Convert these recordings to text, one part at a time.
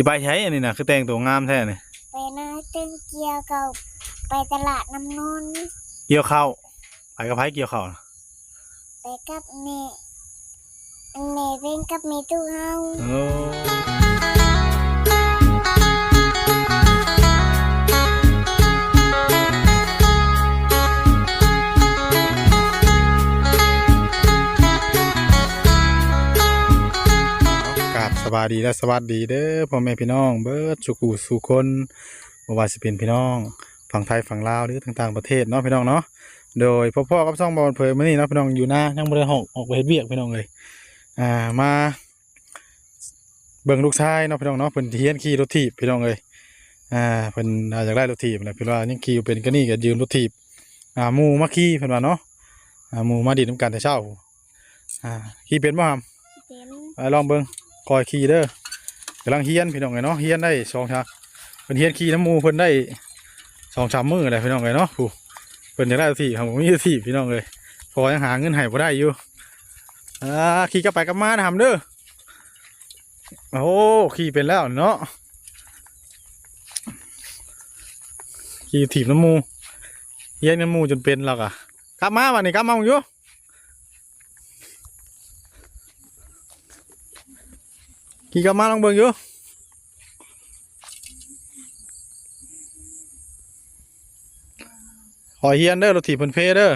สิไปใช้อันนี้น่ะคือแต่งตัวงามแท้นี่ไปนาตึงเกียวกับไปตลาดน้ำนนท์เกี่ยวข้าวไปกับไผเกี่ยวข้าวน่ะไปกับแม่แม่เป็นกับแม่ตู้เฮา โอ้ บสบายดีและสวัสดีเด้อพ่อแม่พี่น้อง เบิดสุขุสุคนบ่ว่าสิเป็นพี่น้อง ฝั่งไทยฝั่งลาวหรือต่างๆประเทศเนาะพี่น้องเนาะโดยพ่อพ่อกับช่องบอลเผยมื้อนี้เนาะพี่น้องอยู่หน้ายังบ่ได้ออกออกไปเฮ็ดเวียกพี่น้องเลยอ่ามาเบิ่งลูกชายเนาะพี่น้องเนาะเพิ่นเฮียนขี่รถถีบพี่น้องเลยอ่าเพิ่นอ่าอยากได้รถถีบแหละเพิ่นว่ายังขี่อยู่เป็นก็นี่ก็ยืมรถถีบอ่าหมู่มาขี่เพิ่นว่าเนาะอ่าหมู่มาดีดนํกันแต่เช้าอ่าขี่เป็นบ่ครับเป็นไปลองเบิ่ง คอยขี่เด้อกำลังเฮียนพี่น้องเลยเนาะเฮียนได้สองชักเพิ่นเฮียนขี่น้ำมูเพิ่นได้สองสามมื้อเลยพี่น้องเลยเนาะผู้เพิ่นอยากได้รถถีบครับผมมีรถถีบพี่น้องเลยพอยังหาเงินให้บ่ได้อยู่อ่าขี่กลับไปกลับมานะครับเด้อโอ้ขี่เป็นแล้วเนาะขี่ถีบน้ำมูเฮียนน้ำมูจนเป็นแล้วอะกลับมาวันนี้กลับมาอยู่ ขี่กลับมาลองเบิ่งอยู่ขอเฮียนเด้อรถถีบเพิ่นเพเด้อ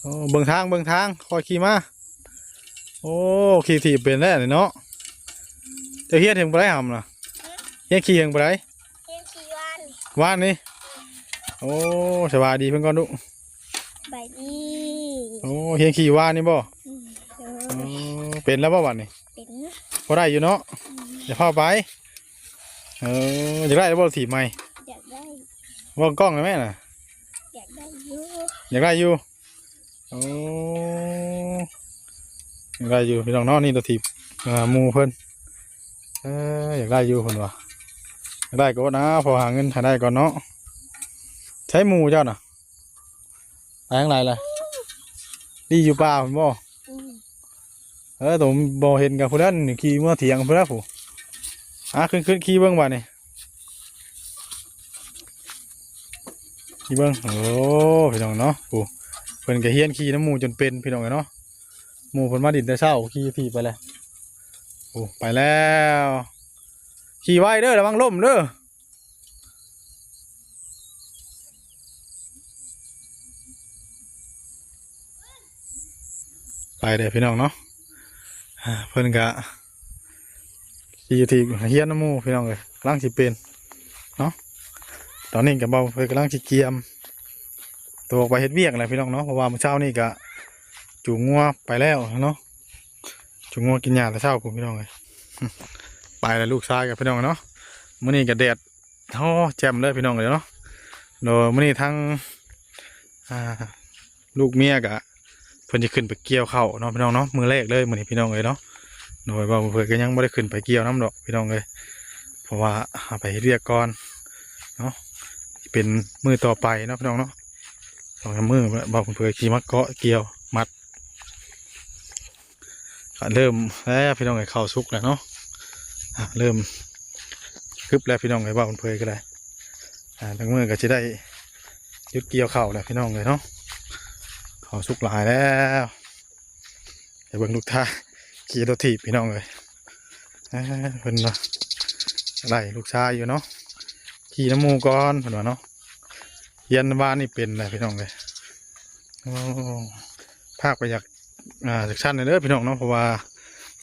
โอ้เบิ่งทางเบิ่งทางคอยขี่มา โอ้ ขี่ถีบเป็นแล้วนี่เนาะเจะเฮียนถึงบ่ได้หำน่ะเฮียนขี่ถึงบ่ได้เที่ยงชีวันว่านนี่ โอ้สบายดีเพิ่นก่อนดุ ใบดีโอ้เฮียนขี่ว่านนี่บ่อืมเดี๋ยวโอ้เป็นแล้วบ่วันนี้เป็นบ่ได้อยู่เนาะเดี๋ยวพาไปเอออยากได้บ่ถีบใหม่อยากได้ว่ากล้องเลยแม่น่ะอยากได้เยอะอยากได้อยู่โอ้อยากได้อยู่พี่น้องเนาะนี่ตัวถีบอ่าหมู่เพิ่นเอออยากได้อยู่เพิ่นว่าอยากได้ก็นะพอหาเงินหาได้ก่อนเนาะใช้หมู่เจ้าน่ะ ไปทางไหนล่ะดีอยู่ป่าผมบ่เออผมบ่เห็นกับผู้นั้นนี่ขี่เมื่อเถียงผู้นั้นผู้อะขึ้นขึ้นขี่เบิ้งบ่านี่ขี่เบิ้งโอ้พี่น้องเนาะผู้เพิ่นก็เฮียนขี่น้ำมูจนเป็นพี่น้องเนาะหมูเพิ่นมาดินแต่เช้าขี่ทีไปแล้วโอ้ไปแล้วขี่ไว้เด้อระวังล่มเด้อ เด้อพี่น้องเนาะเพิ่นกะขี่ทีเฮียนน้ำมูพี่น้องเลยกำลังสิเป็นเนาะตอนนี้กับเบาเพิ่นกำลังสิเกียม ตัวออกไปเฮ็ดเวียกแหละพี่น้องเนาะเพราะว่าเมื่อเช้านี่กะจูงงัวไปแล้วเนาะจูงงัวกินหญ้าแต่เช้าผมพี่น้องเลยไปแล้วลูกชายกับพี่น้องเนาะมื้อนี้ก็แดดโอ้แจ่มเลยพี่น้องเลยเนาะโดยมื้อนี้ทั้งลูกเมียกะ เพิ่นจะขึ้นไปเกี่ยวเข้าเนาะพี่น้องเนาะมือแรกเลยมือนี้พี่น้องเลยเนาะโดยว่าเพิ่นก็ยังบ่ได้ขึ้นไปเกี่ยวน้ำดอกพี่น้องเลยเพราะว่าไปเรียกก่อนเนาะเป็นมือต่อไปเนาะพี่น้องเนาะสองมมือบอกเพิ่นขี่มาเกาะเกี่ยวมัดเริ่มแล้วพี่น้องเลยเข้าสุกแล้วเนาะเริ่มคึบแล้วพี่น้องเลยว่าเพิ่นก็ได้ทั้งมือก็จะได้ยุดเกี่ยวเข้าแล้วพี่น้องเลยเนาะ ขอสุกหลายแล้วเดี๋ยวเบิ่งลูกท่าขี่รถถีบพี่น้องเลยเอ้ยเพิ่นว่าไล่ลูกชายอยู่เนาะขี่น้ำมูก่อนเพิ่นว่าเนาะเย็นบ้านนี่เป็นเลยพี่น้องเลยโอ้ภาคไปอยากอ่าจากชั้นเลยเด้อพี่น้องเนาะเพราะว่า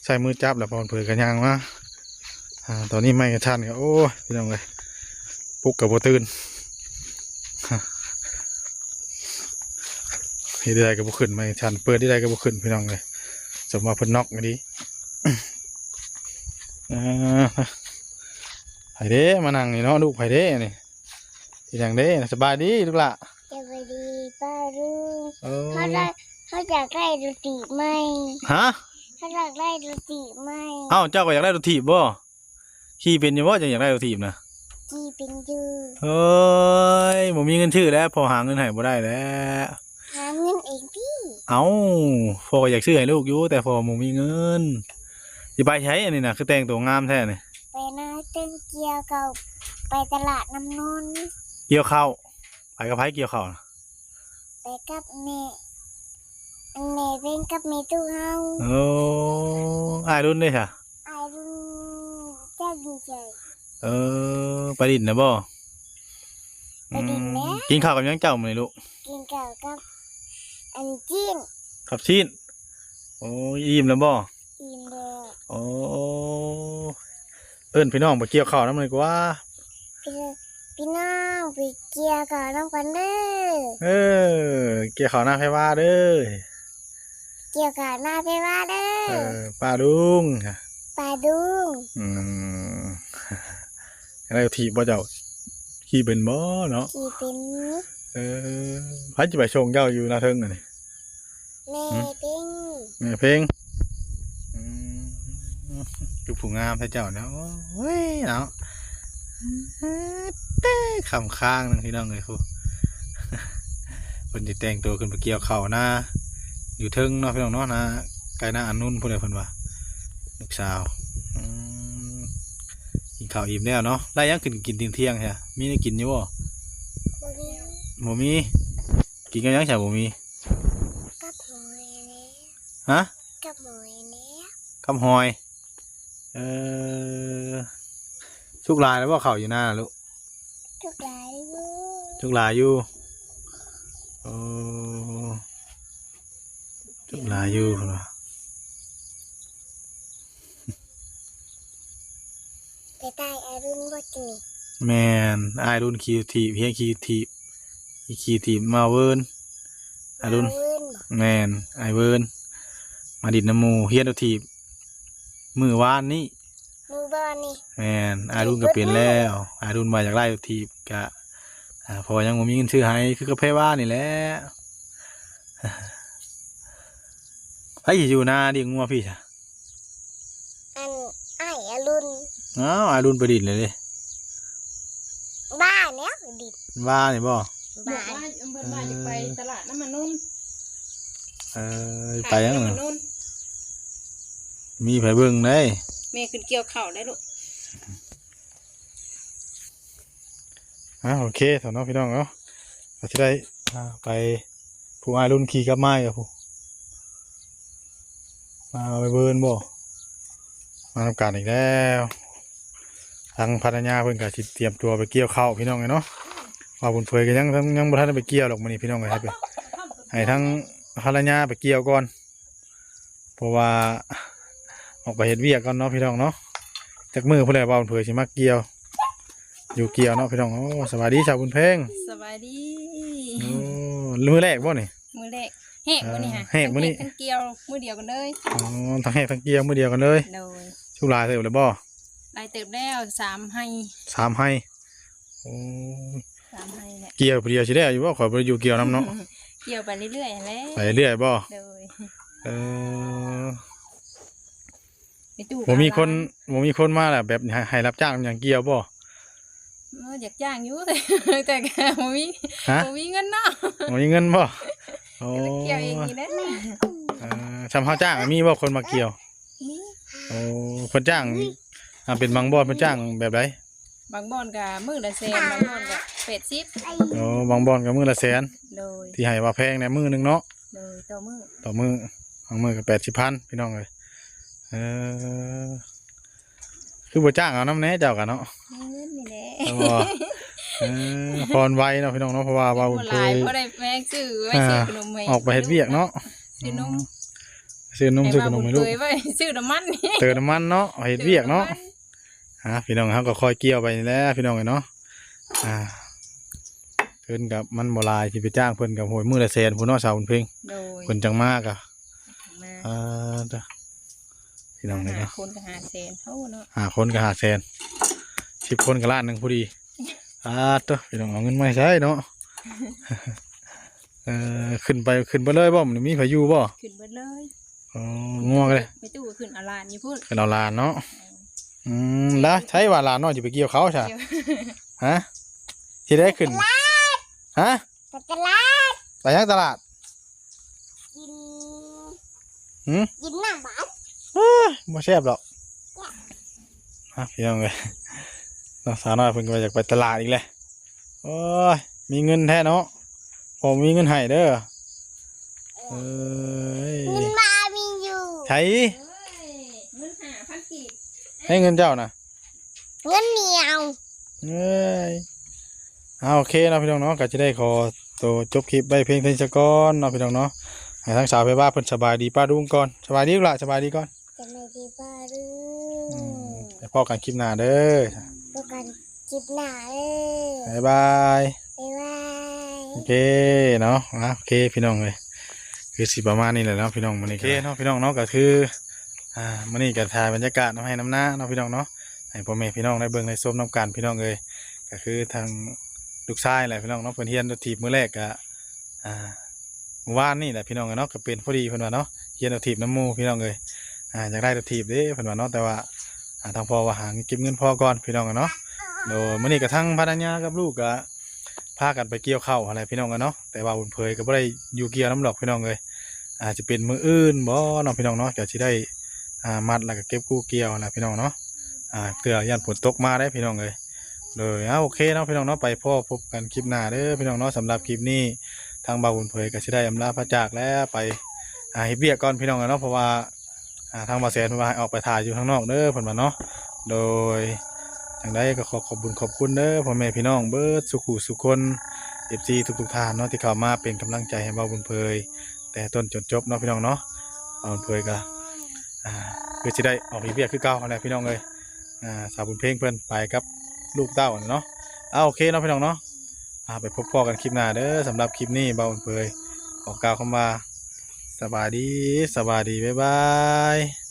ใส่มือจับแล้วพอเผือกันยางมาอ่าตอนนี้ไม่กันชั้นก็โอ้พี่น้องเลยปลุกกับโบตื่น เฮ็ดได้ก็บ่ขึ้นไม่ชันเปิดได้ก็บ่ขึ้นพี่น้องเลยสมว่าเพิ่นน็อกอันนี้อ่าไผเด้มานั่งนี่เนาะลูกไผเด้นี่สิจังเด้สบายดีลูกล่ะจะไปดีป้าลุงเออเขาได้เขาอยากได้ดนตรีไหมฮะเขาอยากได้ดนตรีไหมเอ้าเจ้าก็อยากได้รถถีบบ่ขี่เป็นอยู่บ่จังอยากได้รถถีบนะจีเป็นอยือเฮ้ยบ่มีเงินชื่อแล้ว พอหาเงินให้บ่ได้แล้วหา เงินเองพี่เอาพออยากซื้อให้ลูกอยู่แต่พอบ่มีเงินสิไปใช้อันนี้น่ะคือแต่งตัวงามแท้นี่ไปนาตึงเกี่ยวกับไปตลาดน้ำนนท์เกี่ยวข้าวไปกับไผเกี่ยวข้าวน่ะไปกับแม่แม่เป็นกับแม่ตู้เฮาโอ้อายรุ่นเด้ค่ะไอ้รุ่นเจ้าดีใจเออไปดินนะบ่ไปดินแหน่อืมกินข้าวกับหยังเจ้ามื้อนี้ลูกกินกับกับ อันจีนกับชิ้นโอ้ยอิ่มแล้วบ่อิ่มเลยโอ้เอิ้นพี่น้องไปเกี่ยวข้าวน้ำเลยกว่า พี่พี่น้องไปเกี่ยวกับน้องกันเด้อเออ เกี่ยวข้าวหน้าไผว่าเด้อเกี่ยวกับหน้าไปว่าเด้เอออป้าลุงปลาดุงอืมอะไรทีบ่เจ้าขี่เป็นบ่เนาะ ขี่เป็น เออพระจะไปชงเจ้าอยู่หนาเทิงน่ะนี่แม่เป็นแม่เพลงอืมดูผู้งามพระเจ้าเนาะโอ้ยเนาะเต้คำค้างนึงพี่น้องเลยครูคนที่แต่งตัวขึ้นไปเกี่ยวเข่าวหน้าอยู่เทิงเนาะพี่น้องเนาะนะไกลหน้าอันนุ่นพูดเลยเพิ่นว่าลูกสาวอืมกินข้าวอิ่มแล้วเนาะได้ยังกินกินเที่ยงๆใช่มีได้กินอยู่บ่บุรี บ่มี กินกันยังใช่บ่มีกับหอยเนี้ยฮะกับหอยเนี้ยคำหอย เออชุกลายแล้วบ่เข้าอยู่หน้าลูกทุกหลายลูกชุกลายอยู่โอ้ชุกลายอยู่พุ่นว่าไปใต้อารุณบ่จีนี่แมนอายรุ่นคิวทีเพียงคิวที อีคิวทีมาเวิร์นอายรุ่นมาเวินบ่แมนไอายเวิร์นมาดิดน้ำหมูเฮียนเอาทีบมือวานนี่มือบอลนี่แมนอารุ่นก็เปลี่ยนแล้วอารุ่นมาจากไล่ทีบกะอ่าพอยังบ่มีเงินซื้อให้คือกระเพาว่านี่แหละไอ้อยู่หน้าดิงัวพี่จ้ะอันไอ้อารุณอ้าวอารุ่นไปดินเลยเลยบ้าเนี้ยดิดว่านี่บ่บอก บ้าว่าอำเภอบ้านจะไปตลาดน้ำมันนุ่นเออไปยังน้ำไงมันนุ่นมีไผเบิ่งได้แม่ขึ้นเกี่ยวเข่าวได้ลูกอ่าโอเคสำน้องพี่น้องเนาะเราจะได้อ่าไปผู้อารุ่นขี่กับไม้กับผู้มาไปเบิร์นบ่มาทำการอีกแล้วทางพันญาเพิ่นก็สิเตรียมตัวไปเกี่ยวข้าวพี่น้องเลยเนาะ ว่าบุญเฟยก็ยังยังยังบ่ทันได้ไปเกี่ยวหรอกมื้อนี้พี่น้องเลยครับให้ทั้งพันญาไปเกี่ยวก่อน เพราะว่าออกไปเฮ็ดเวียกก่อนเนาะพี่น้องเนาะจากมือผู้ใดว่าบุญเฟยสิมาเกี่ยว อยู่เกี่ยวเนาะพี่น้องโอ้สวัสดีชาวบุญเพ่งสบายดีโอ้มือแรกบ่นี่มือแรกแหกมื้อนี้ฮะแหกมื้อนี้ทั้งเกี่ยวมือเดียวกันเลยอ๋อทั้งแหกทั้งเกี่ยวมือเดียวกันเลยโดยชุกลายเสร็จแล้วบ่ลายเติบแล้วสามให้สามให้โอ้ย สามให้แหละเกี่ยวผู้เดียวสิได้อยู่บ่ขอยบ่ได้อยู่เกี่ยวนํเนาะเกี่ยวไปเรื่อยๆแล้วไปเรื่อยบ่โดยเออไปตู้บ่มีคนบ่มีคนมาแหละแบบให้ให้รับจ้างอย่างเกี่ยวบ่ เอออยากจ้างอยู่แต่แต่ก็บ่มีฮะ บ่มีเงินเนาะบ่มีเงินบ่โอ้ก็เลยเกี่ยวเองนี่แหละเออชำเฮาจ้างมีบ่คนมาเกี่ยวมีโอ้เพิ่นจ้างอ่าเป็นบางบ่อนเพิ่นจ้างแบบใด บางบ่อนก็มื้อละแสนบางบ่อนก็80โอ้บางบ่อนก็มื้อละแสนโดยที่ให้ว่าแพงในมื้อหนึงเนาะโดยต่อมื้อต่อมือบางมือก็แปดสิบพันพี่น้องเลยเออคือบ่จ้างเอาน้ำแหน่เจ้ากันเนาะมีเงินนี่แหละเอาบ่เออพรไว้เนาะพี่น้องเนาะเพราะว่าว่าบ่เคหลายยบ่ได้แม่ซื้อไว้ซื้อขนมให้ออกไปเฮ็ดเวียกเนาะซื้อนมซื้อนมซื้อขนมให้ลูกเคยไว้ซื้อน้ำมันนี่เติมน้ำมันเนาะเอาเฮ็ดเวียกเนาะ ฮะพี่น้องเขาก็คอยเกี่ยวไปนี่แหละพี่น้องเอ้ยเนาะอ่าเพิ่นกับมันบ่หลายที่ไปจ้างเพิ่นกับโหยมือละแสนพุ่นเนาะสาวบุญเพ็งโดยเพิ่นจังมากอะมาอ่าจ้ะพี่น้องเลยหาเนาะคนก็หาแสนเท่าเนาะหาคนก็หาแสนสิบคนก็ล้านหนึ่งพอดีอ่าตัวพี่น้องเอาเงินมาให้ใช้เนาะเออขึ้นไปขึ้นไปเลยบ่มันมีพายุบ่ขึ้นเบิดเลยอ๋อง่วงเลยไปตู้ก็ขึ้นอาลานอยู่พูดขึ้นเอาลานเนาะ อืมแล้วใช้ว่าลานเนาะจะไปเกี่ยวเขาใช่เดี๋ยวฮะที่ได้ขึ้นฮะไปตลาดไปยังตลาดกินหืมกินน้ำบาดเอ้ยบ่แซ่บหรอกฮะพี่น้องเลยน้องสาวน้อยเพิ่นก็อยากไปตลาดอีกเลยโอ้ยมีเงินแท้เนาะผมมีเงินให้เด้อเอ้ยเงินมามีอยู่ใช้ เอ้ยเงินหาพันกีบ ให้เงินเจ้านะเงินเหนียวเอ้ยเอาโอเคเนาะพี่น้องเนาะก็จะได้ขอตัวจบคลิปไว้เพียงเท่านี้ซะก่อนเนาะพี่น้องเนาะให้ทั้งสาวไปว่าเพิ่นสบายดีป้าดุงก่อนสบายดีลูกละสบายดีก่อนจะไม่ได้บ้าหรือือมไปพอกันคลิปหน้าเด้อพวกกันจิบหนาเอ้บ๊ายบายบ๊ายบายโอเคเนาะอะโอเคพี่น้องเลยคือสิประมาณนี้แหละเนาะพี่น้องมื้อนี้โอเคเนาะพี่น้องเนาะก็คือ อ่ามื้อนี้ก็ถ่ายบรรยากาศเนาะให้น้ำหน้าเนาะพี่น้องเนาะให้พ่อแม่พี่น้องได้เบิ่งได้ชมน้ำกันพี่น้องเลยก็คือทางลูกชายแหละพี่น้องเนาะเพิ่นเฮียนรถถีบมื้อแรกก็อ่าเมื่อวานนี่แหละพี่น้องเนาะก็เป็นพอดีเพิ่นว่าเนาะเฮียนรถถีบน้ำมูพี่น้องเลยอ่าอยากได้รถถีบเด้เพิ่นว่าเนาะแต่ว่าอ่าทางพ่อว่าหาเก็บเงินพ่อก่อนพี่น้องอะเนาะโดยมื้อนี้ก็ทั้งภรรยากับลูกก็พากันไปเกี่ยวข้าวอะไรพี่น้องกันเนาะแต่ว่าบุญเพยก็บ่ได้อยู่เกี่ยวน้ำดอกพี่น้องเลยอาจจะเป็นมืออื่นบ่เนาะพี่น้องเนาะก็สิได้ อ่ามัดแล้วก็เก็บกู้เกี่ยวนะพี่น้องเนาะอ่าเพื่อย่านฝนตกมาได้พี่น้องเลยเลยอ่าโอเคเนาะพี่น้องเนาะไปพ่อพบกันคลิปหน้าเด้อพี่น้องเนาะสำหรับคลิปนี้ทางบ่าวบุญเพยก็สิได้อำลาพระจากแล้วไปอ่าเฮ็ดเบียก่อนพี่น้องเนาะเพราะว่าอ่าทางบ่าวแสนเพิ่นว่าให้ออกไปถ่ายอยู่ข้างนอกเด้อเพิ่นว่าเนาะโดยทางใดก็ขอขอบคุญขอบคุณเด้อพ่อแม่พี่น้องเบิร์ดสุขุสุคนเอฟซีทุกๆท่านเนาะที่เข้ามาเป็นกำลังใจให้เบาบุญเพยแต่ต้นจนจบเนาะพี่น้องเนาะเบาบุญเพยก็ อ่าคือจะได้ออกอีเวียคือเก่าอะไรพี่น้องเลยอ่าสาวบุญเพลงเพื่อนไปครับลูกเต้าเนาะเอาโอเคเนาะพี่น้องเนาะอ่าไปพบพ่อกันคลิปหน้าเด้อสำหรับคลิปนี้เบาบุญเพยออกล่าวคำว่าสบายดีสบายดีบ๊ายบาย